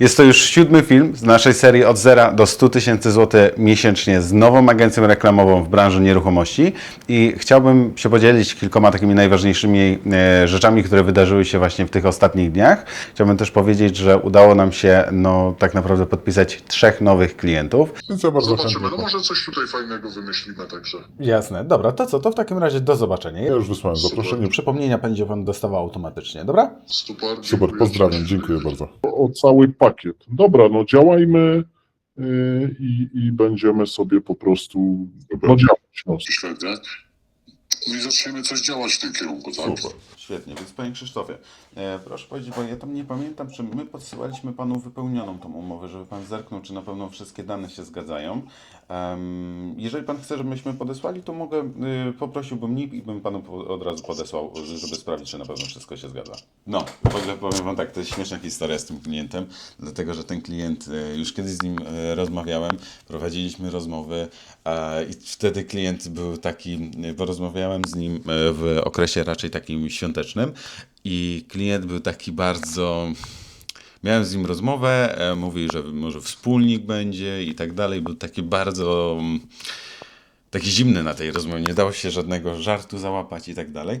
Jest to już siódmy film z naszej serii od 0 do 100 tysięcy złotych miesięcznie z nową agencją reklamową w branży nieruchomości i chciałbym się podzielić kilkoma takimi najważniejszymi e, rzeczami, które wydarzyły się właśnie w tych ostatnich dniach. Chciałbym też powiedzieć, że udało nam się no, tak naprawdę podpisać trzech nowych klientów. Więc ja bardzo Zobaczymy, no może coś tutaj fajnego wymyślimy także. Jasne, dobra, to co, to w takim razie do zobaczenia. Ja już wysłałem zaproszenie. Przypomnienia będzie Pan dostawał automatycznie, dobra? Super, Super, pozdrawiam, dziękuję bardzo. O, o cały pakiet. Dobra, no działajmy yy, i, i będziemy sobie po prostu no, działać. No. No i zaczniemy coś działać w tym kierunku, tak? Super. Świetnie, więc Panie Krzysztofie, e, proszę powiedzieć, bo ja tam nie pamiętam, czy my podsyłaliśmy Panu wypełnioną tą umowę, żeby Pan zerknął, czy na pewno wszystkie dane się zgadzają. Jeżeli Pan chce, żebyśmy podesłali, to mogę, y, poprosiłbym NIP i bym Panu po, od razu podesłał, żeby sprawdzić, czy na pewno wszystko się zgadza. No, w ogóle powiem Wam tak, to jest śmieszna historia z tym klientem, dlatego, że ten klient, e, już kiedyś z nim e, rozmawiałem, prowadziliśmy rozmowy i wtedy klient był taki, e, bo rozmawiałem z nim e, w okresie raczej takim świątecznym i klient był taki bardzo... Miałem z nim rozmowę, e, mówił, że może wspólnik będzie i tak dalej. Był taki bardzo mm, taki zimny na tej rozmowie, nie dało się żadnego żartu załapać i tak dalej.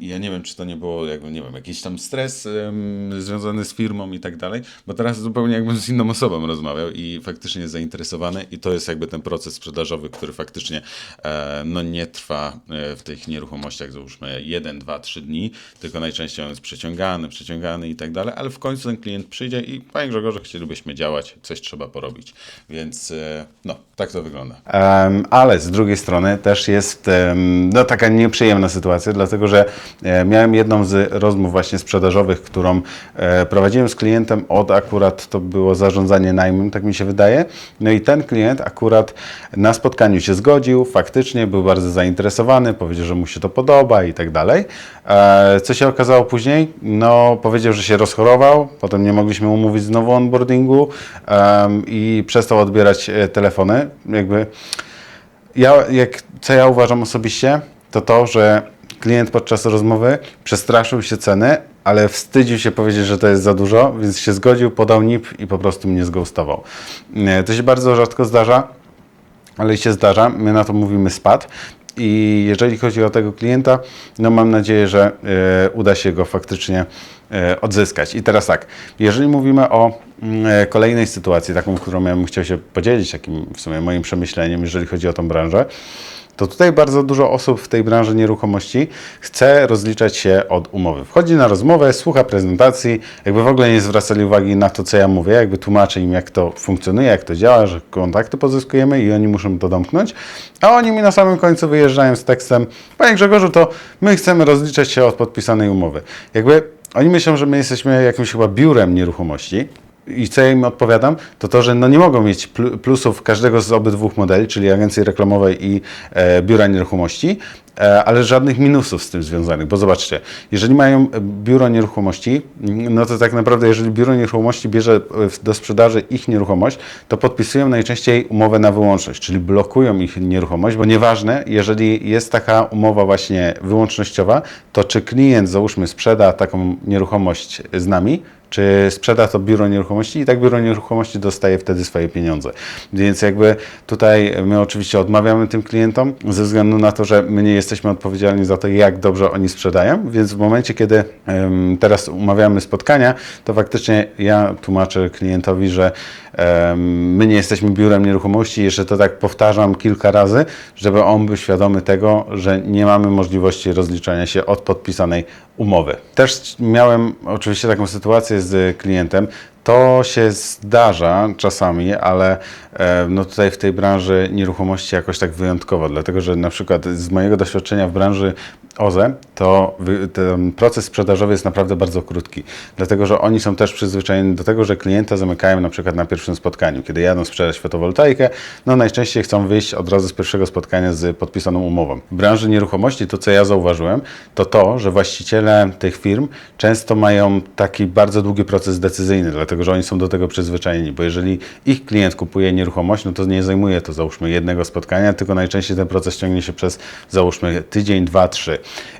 I ja nie wiem, czy to nie było jakby, nie wiem, jakiś tam stres em, związany z firmą i tak dalej, bo teraz zupełnie jakbym z inną osobą rozmawiał i faktycznie jest zainteresowany i to jest jakby ten proces sprzedażowy, który faktycznie e, no nie trwa e, w tych nieruchomościach załóżmy 1, 2, 3 dni, tylko najczęściej on jest przeciągany, przeciągany i tak dalej, ale w końcu ten klient przyjdzie i panie Grzegorze, chcielibyśmy działać, coś trzeba porobić, więc e, no, tak to wygląda. ale z drugiej strony też jest no, taka nieprzyjemna sytuacja, dlatego że e, miałem jedną z rozmów właśnie sprzedażowych, którą e, prowadziłem z klientem od akurat to było zarządzanie najmem, tak mi się wydaje. No i ten klient akurat na spotkaniu się zgodził, faktycznie był bardzo zainteresowany, powiedział, że mu się to podoba i tak dalej. E, Co się okazało później? No, powiedział, że się rozchorował, potem nie mogliśmy umówić znowu onboardingu em, i przestał odbierać telefony. Jakby ja, jak, co ja uważam osobiście, to to, że klient podczas rozmowy przestraszył się ceny, ale wstydził się powiedzieć, że to jest za dużo, więc się zgodził, podał NIP i po prostu mnie zgoustował. To się bardzo rzadko zdarza, ale się zdarza. My na to mówimy spad. I jeżeli chodzi o tego klienta, no mam nadzieję, że e, uda się go faktycznie e, odzyskać. I teraz tak, jeżeli mówimy o kolejnej sytuacji, taką, którą ja bym chciał się podzielić, takim w sumie moim przemyśleniem, jeżeli chodzi o tą branżę, to tutaj bardzo dużo osób w tej branży nieruchomości chce rozliczać się od umowy. Wchodzi na rozmowę, słucha prezentacji, jakby w ogóle nie zwracali uwagi na to, co ja mówię, jakby tłumaczę im, jak to funkcjonuje, jak to działa, że kontakty pozyskujemy i oni muszą to domknąć, a oni mi na samym końcu wyjeżdżają z tekstem, panie Grzegorzu, to my chcemy rozliczać się od podpisanej umowy. Jakby oni myślą, że my jesteśmy jakimś chyba biurem nieruchomości, i co ja im odpowiadam, to to, że no nie mogą mieć plu- plusów każdego z obydwu modeli, czyli agencji reklamowej i e, biura nieruchomości, e, ale żadnych minusów z tym związanych, bo zobaczcie, jeżeli mają biuro nieruchomości, no to tak naprawdę jeżeli biuro nieruchomości bierze e, do sprzedaży ich nieruchomość, to podpisują najczęściej umowę na wyłączność, czyli blokują ich nieruchomość, bo nieważne, jeżeli jest taka umowa właśnie wyłącznościowa, to czy klient załóżmy sprzeda taką nieruchomość z nami, czy sprzeda to biuro nieruchomości i tak biuro nieruchomości dostaje wtedy swoje pieniądze. Więc jakby tutaj my oczywiście odmawiamy tym klientom ze względu na to, że my nie jesteśmy odpowiedzialni za to, jak dobrze oni sprzedają, więc w momencie, kiedy teraz umawiamy spotkania, to faktycznie ja tłumaczę klientowi, że my nie jesteśmy biurem nieruchomości, jeszcze to tak powtarzam kilka razy, żeby on był świadomy tego, że nie mamy możliwości rozliczania się od podpisanej umowy. Też miałem oczywiście taką sytuację z klientem. To się zdarza czasami, ale no tutaj w tej branży nieruchomości jakoś tak wyjątkowo, dlatego że na przykład z mojego doświadczenia w branży OZE, to ten proces sprzedażowy jest naprawdę bardzo krótki, dlatego że oni są też przyzwyczajeni do tego, że klienta zamykają na przykład na pierwszym spotkaniu. Kiedy jadą sprzedać fotowoltaikę, no najczęściej chcą wyjść od razu z pierwszego spotkania z podpisaną umową. W branży nieruchomości to, co ja zauważyłem, to to, że właściciele tych firm często mają taki bardzo długi proces decyzyjny, dlatego że oni są do tego przyzwyczajeni, bo jeżeli ich klient kupuje nieruchomość, no to nie zajmuje to załóżmy jednego spotkania, tylko najczęściej ten proces ciągnie się przez załóżmy tydzień, dwa, trzy.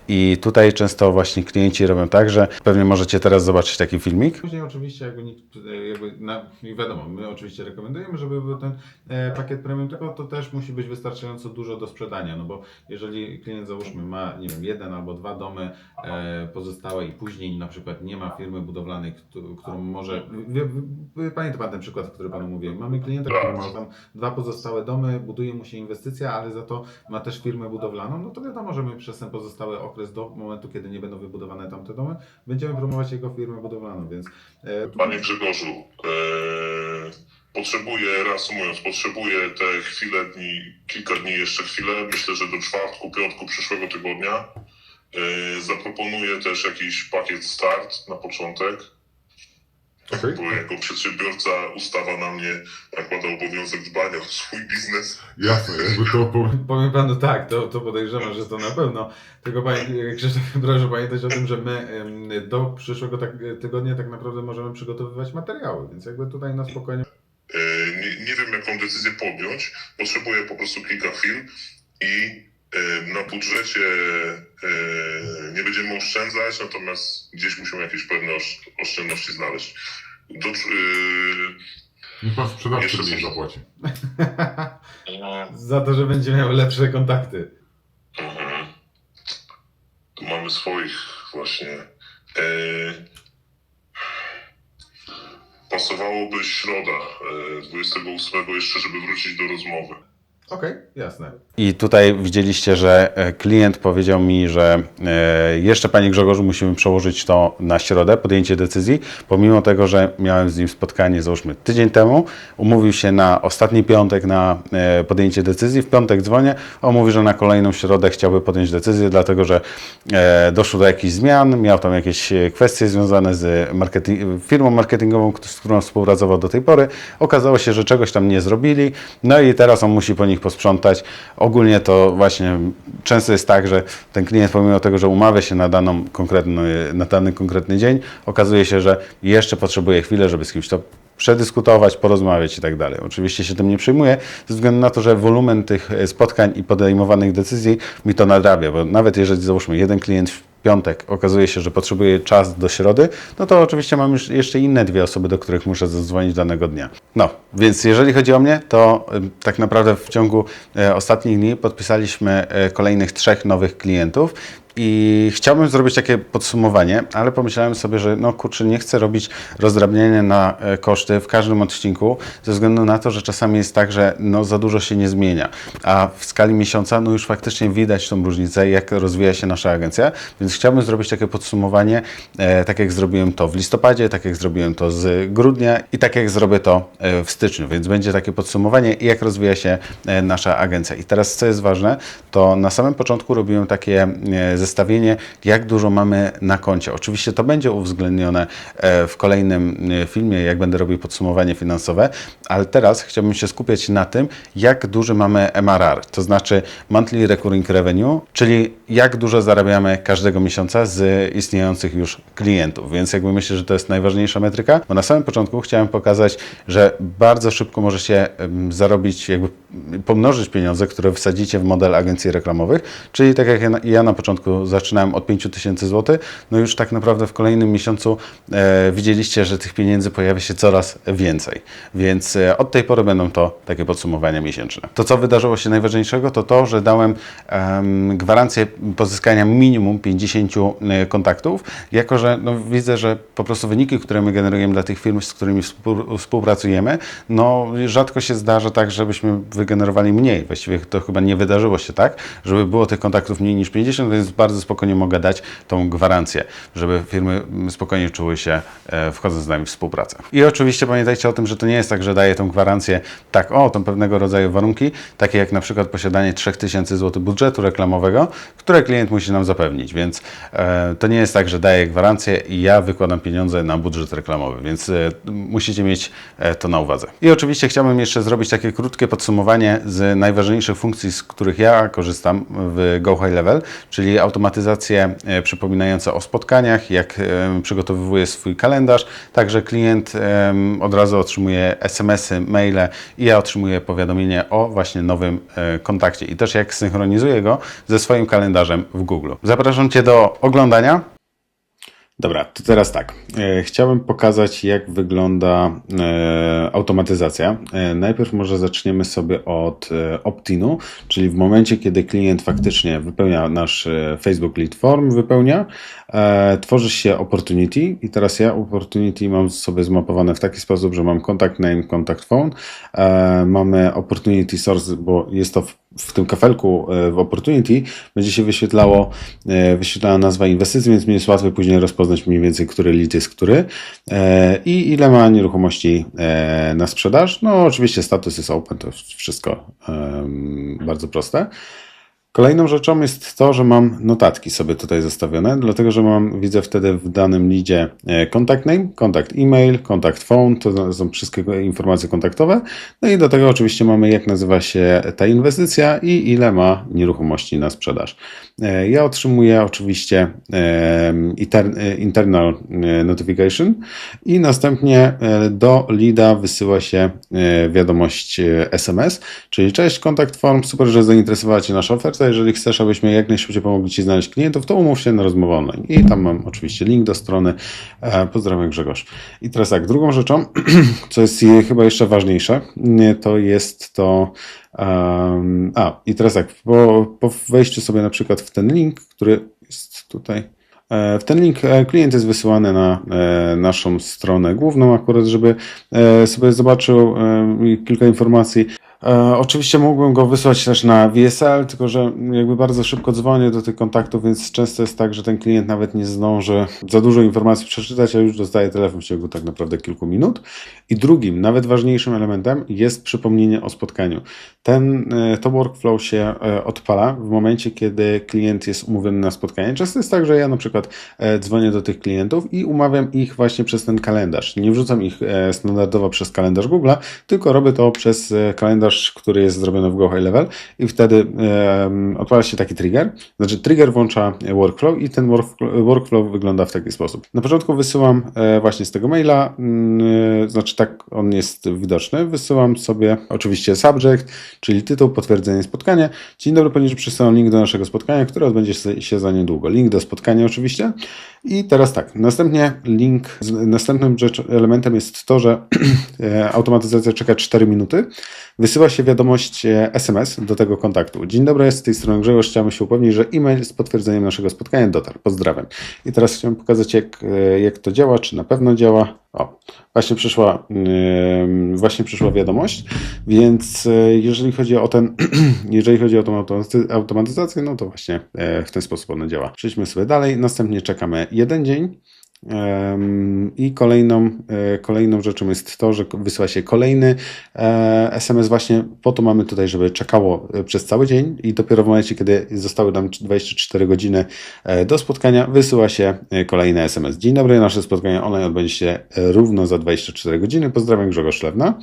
I tutaj często właśnie klienci robią tak, że pewnie możecie teraz zobaczyć taki filmik. Później oczywiście jakby, nikt, e, jakby na, wiadomo, my oczywiście rekomendujemy, żeby był ten e, pakiet premium, tylko to też musi być wystarczająco dużo do sprzedania, no bo jeżeli klient załóżmy ma, nie wiem, jeden albo dwa domy e, pozostałe i później na przykład nie ma firmy budowlanej, któ- którą może, wie, wie, Pan ten przykład, który Panu mówiłem, mamy klienta, który ma tam dwa pozostałe domy, buduje mu się inwestycja, ale za to ma też firmę budowlaną, no to wiadomo, że my przez ten pozostały okres do momentu, kiedy nie będą wybudowane tamte domy, będziemy promować jego firmę budowlaną, więc e, Panie Grzegorzu, e, potrzebuję, reasumując, potrzebuję te chwile dni, kilka dni jeszcze chwilę, myślę, że do czwartku, piątku przyszłego tygodnia. E, zaproponuję też jakiś pakiet start na początek, Okej. bo jako przedsiębiorca ustawa na mnie nakłada obowiązek dbania o swój biznes. Jasne, jakby to po... Powiem panu tak, to, to podejrzewam, że to na pewno. Tylko panie, Krzysztof, proszę pamiętać o tym, że my do przyszłego tak, tygodnia tak naprawdę możemy przygotowywać materiały, więc jakby tutaj na spokojnie. E, nie, nie wiem, jaką decyzję podjąć. Potrzebuję po prostu kilka chwil i na budżecie e, nie będziemy oszczędzać, natomiast gdzieś musimy jakieś pewne osz, oszczędności znaleźć. Do, e, Niech pan sprzedawcy mniej zapłaci. Za to, że będzie miał lepsze kontakty. mhm. Tu mamy swoich właśnie. E, pasowałoby środa e, 28 jeszcze, żeby wrócić do rozmowy. Okej, jasne. I tutaj widzieliście, że e, klient powiedział mi, że e, jeszcze Panie Grzegorzu musimy przełożyć to na środę, podjęcie decyzji, pomimo tego, że miałem z nim spotkanie, załóżmy tydzień temu, umówił się na ostatni piątek na e, podjęcie decyzji, w piątek dzwonię, on mówi, że na kolejną środę chciałby podjąć decyzję, dlatego że doszło do jakichś zmian, miał tam jakieś kwestie związane z marketing, firmą marketingową, z którą współpracował do tej pory. Okazało się, że czegoś tam nie zrobili, no i teraz on musi po nich posprzątać. Ogólnie to właśnie często jest tak, że ten klient pomimo tego, że umawia się na, daną konkretny, na dany konkretny dzień, okazuje się, że jeszcze potrzebuje chwilę, żeby z kimś to przedyskutować, porozmawiać i tak dalej. Oczywiście się tym nie przyjmuję, ze względu na to, że wolumen tych e, spotkań i podejmowanych decyzji mi to nadrabia, bo nawet jeżeli załóżmy jeden klient piątek okazuje się, że potrzebuje czas do środy, no to oczywiście mam już jeszcze inne dwie osoby, do których muszę zadzwonić danego dnia. No, więc jeżeli chodzi o mnie, to tak naprawdę w ciągu e, ostatnich dni podpisaliśmy e, kolejnych trzech nowych klientów. I chciałbym zrobić takie podsumowanie, ale pomyślałem sobie, że no kurczę, nie chcę robić rozdrabniania na e, koszty w każdym odcinku, ze względu na to, że czasami jest tak, że no za dużo się nie zmienia. A w skali miesiąca no już faktycznie widać tą różnicę, jak rozwija się nasza agencja, więc chciałbym zrobić takie podsumowanie, e, tak jak zrobiłem to w listopadzie, tak jak zrobiłem to z grudnia i tak jak zrobię to e, w styczniu, więc będzie takie podsumowanie, jak rozwija się e, nasza agencja. I teraz co jest ważne, to na samym początku robiłem takie zestawienie, jak dużo mamy na koncie. Oczywiście to będzie uwzględnione e, w kolejnym e, filmie, jak będę robił podsumowanie finansowe, ale teraz chciałbym się skupiać na tym, jak duży mamy MRR, to znaczy Monthly Recurring Revenue, czyli jak dużo zarabiamy każdego miesiąca z istniejących już klientów. Więc jakby myślę, że to jest najważniejsza metryka, bo na samym początku chciałem pokazać, że bardzo szybko możecie em, zarobić, jakby pomnożyć pieniądze, które wsadzicie w model agencji reklamowych, czyli tak jak ja na, początku zaczynałem od 5000 tysięcy no już tak naprawdę w kolejnym miesiącu e, widzieliście, że tych pieniędzy pojawia się coraz więcej. Więc e, od tej pory będą to takie podsumowania miesięczne. To, co wydarzyło się najważniejszego, to to, że dałem em, gwarancję pozyskania minimum 50 e, kontaktów, jako że no, widzę, że po prostu wyniki, które my generujemy dla tych firm, z którymi współ- współpracujemy, no rzadko się zdarza tak, żebyśmy wygenerowali mniej. Właściwie to chyba nie wydarzyło się tak, żeby było tych kontaktów mniej niż 50, więc bardzo spokojnie mogę dać tą gwarancję, żeby firmy spokojnie czuły się e, wchodząc z nami w współpracę. I oczywiście pamiętajcie o tym, że to nie jest tak, że daję tą gwarancję tak, o, to pewnego rodzaju warunki, takie jak na przykład posiadanie 3000 zł budżetu reklamowego, które klient musi nam zapewnić, więc e, to nie jest tak, że daję gwarancję i ja wykładam pieniądze na budżet reklamowy, więc e, musicie mieć e, to na uwadze. I oczywiście chciałbym jeszcze zrobić takie krótkie podsumowanie z najważniejszych funkcji, z których ja korzystam w Go High Level, czyli automatyzacje e, przypominające o spotkaniach, jak e, przygotowywuję swój kalendarz, także klient od razu otrzymuje SMS-y, maile i ja otrzymuję powiadomienie o właśnie nowym e, kontakcie i też jak synchronizuję go ze swoim kalendarzem w Google. Zapraszam Cię do oglądania. Dobra, to teraz tak. E, chciałbym pokazać, jak wygląda e, automatyzacja. E, najpierw może zaczniemy sobie od opt-inu, czyli w momencie, kiedy klient faktycznie wypełnia nasz Facebook Lead Form, wypełnia, tworzy się opportunity i teraz ja opportunity mam sobie zmapowane w taki sposób, że mam contact name, contact phone, mamy opportunity source, bo jest to w w tym kafelku e, w Opportunity będzie się wyświetlało, e, wyświetlała nazwa inwestycji, więc mi jest łatwiej później rozpoznać mniej więcej, który lead jest który e, i ile ma nieruchomości na sprzedaż. No oczywiście status jest open, to wszystko bardzo proste. Kolejną rzeczą jest to, że mam notatki sobie tutaj zostawione, dlatego że mam, widzę wtedy w danym lidzie e, contact name, kontakt e-mail, kontakt phone, to są wszystkie informacje kontaktowe. No i do tego oczywiście mamy jak nazywa się ta inwestycja i ile ma nieruchomości na sprzedaż. E, Ja otrzymuję oczywiście e, inter- internal notification i następnie do leada wysyła się wiadomość SMS, czyli cześć, kontakt form, super, że zainteresowała Cię nasza oferta. Jeżeli chcesz, abyśmy jak najszybciej pomogli Ci znaleźć klientów, to umów się na rozmowę online. I tam mam oczywiście link do strony. E, Pozdrawiam Grzegorz. I teraz tak, drugą rzeczą, co jest je- chyba jeszcze ważniejsze, nie, to jest to. A, i teraz tak, po, po wejściu sobie na przykład w ten link, który jest tutaj. E, W ten link e, klient jest wysyłany na naszą stronę główną, akurat, żeby sobie zobaczył kilka informacji. E, Oczywiście mógłbym go wysłać też na VSL, tylko że jakby bardzo szybko dzwonię do tych kontaktów, więc często jest tak, że ten klient nawet nie zdąży za dużo informacji przeczytać, a już dostaje telefon w ciągu tak naprawdę kilku minut. I drugim, nawet ważniejszym elementem jest przypomnienie o spotkaniu. Ten, e, to workflow się e, odpala w momencie, kiedy klient jest umówiony na spotkanie. Często jest tak, że ja na przykład e, dzwonię do tych klientów i umawiam ich właśnie przez ten kalendarz. Nie wrzucam ich standardowo przez kalendarz Google'a, tylko robię to przez kalendarz, który jest zrobiony w Go High Level i wtedy odpala się taki trigger. Znaczy trigger włącza workflow i ten workflow, wygląda w taki sposób. Na początku wysyłam właśnie z tego maila, mm, znaczy tak on jest widoczny, wysyłam sobie oczywiście subject, czyli tytuł, potwierdzenie spotkania. Dzień dobry, poniżej przesyłam link do naszego spotkania, które odbędzie się- za niedługo. Link do spotkania oczywiście. I teraz tak, następnie link, następnym rzecz, elementem jest to, że e, automatyzacja czeka 4 minuty. Wysyła się wiadomość e, SMS do tego kontaktu. Dzień dobry, z tej strony Grzegorz. Chciałem się upewnić, że e-mail z potwierdzeniem naszego spotkania dotarł. Pozdrawiam. I teraz chciałem pokazać, jak, e, jak to działa, czy na pewno działa. O, właśnie przyszła, em, właśnie przyszła wiadomość, więc e, jeżeli chodzi o ten, jeżeli chodzi o tą automaty- automatyzację, no to właśnie e, w ten sposób ona działa. Przejdźmy sobie dalej, następnie czekamy jeden dzień. I kolejną, e, kolejną rzeczą jest to, że wysyła się kolejny e, SMS właśnie po to mamy tutaj, żeby czekało e, przez cały dzień i dopiero w momencie, kiedy zostały nam 24 godziny e, do spotkania, wysyła się e, kolejny SMS. Dzień dobry, nasze spotkanie online odbędzie się e, równo za 24 godziny. Pozdrawiam Grzegorz Szlewna.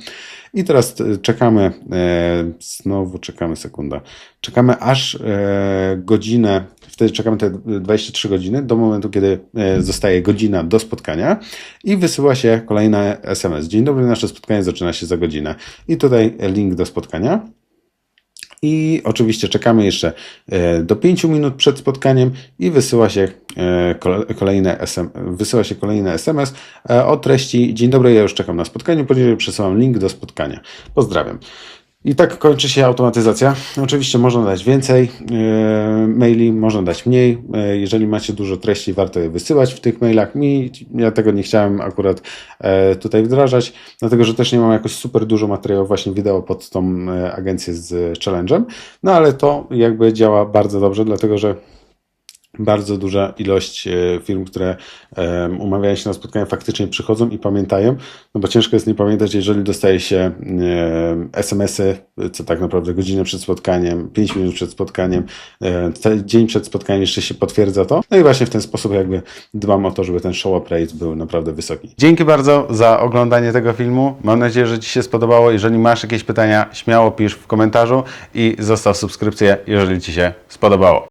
I teraz e, czekamy, e, znowu czekamy sekundę, czekamy aż e, godzinę, wtedy czekamy te 23 godziny do momentu, kiedy zostaje godzina do spotkania i wysyła się kolejny SMS. Dzień dobry, nasze spotkanie zaczyna się za godzinę. I tutaj link do spotkania. I oczywiście czekamy jeszcze e, do 5 minut przed spotkaniem i wysyła się e, kole- kolejne SM, wysyła się kolejny SMS e, o treści Dzień dobry, ja już czekam na spotkanie, poniżej przesyłam link do spotkania. Pozdrawiam. I tak kończy się automatyzacja. Oczywiście można dać więcej e, maili, można dać mniej. E, jeżeli macie dużo treści, warto je wysyłać w tych mailach. Mi, ja tego nie chciałem akurat e, tutaj wdrażać, dlatego że też nie mam jakoś super dużo materiałów właśnie wideo pod tą agencję z challenge'em. No ale to jakby działa bardzo dobrze, dlatego że bardzo duża ilość e, firm, które umawiają się na spotkania, faktycznie przychodzą i pamiętają, no bo ciężko jest nie pamiętać, jeżeli dostaje się SMS-y, co tak naprawdę godzinę przed spotkaniem, 5 minut przed spotkaniem, dzień przed spotkaniem jeszcze się potwierdza to. No i właśnie w ten sposób jakby dbam o to, żeby ten show up rate był naprawdę wysoki. Dzięki bardzo za oglądanie tego filmu. Mam nadzieję, że Ci się spodobało. Jeżeli masz jakieś pytania, śmiało pisz w komentarzu i zostaw subskrypcję, jeżeli Ci się spodobało.